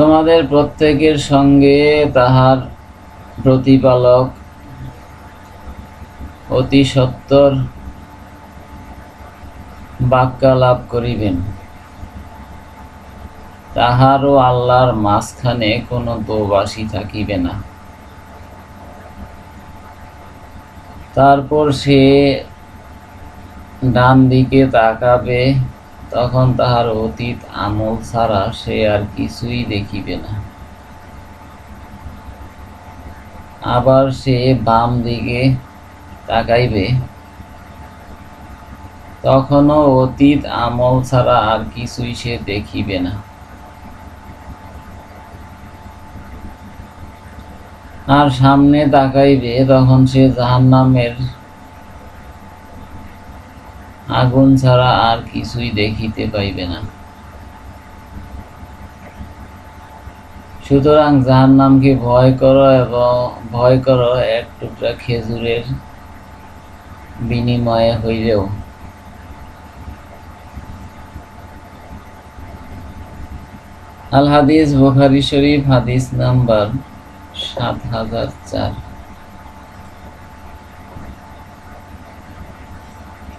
তোমাদের প্রত্যেকের সঙ্গে তাহার প্রতিপালক অতি সত্তর বাক্যালাপ করিবেন। তাহার ও আল্লাহর মাঝখানে কোনো দোবাসী থাকিবে না। তারপর সে ডান দিকে তাকাবে। তখন তাহার অতীত আমল ছাড়া সে আর কিছুই দেখিবে না। আবার সে বাম দিকে তাকাইবে। তখনও অতীত আমল ছাড়া আর কিছুই সে দেখিবে না। আর সামনে তাকাইবে, তখন সে জাহান্নামের আগুন ছাড়া আর কিছুই দেখিতে পাইবে না। সুতরাং যার নামকে ভয় করো এবং ভয় করো, এক টুকরা খেজুরের বিনিময়ে হইলেও। আল হাদিস বুখারী শরীফ, হাদিস নাম্বার সাত হাজার চার।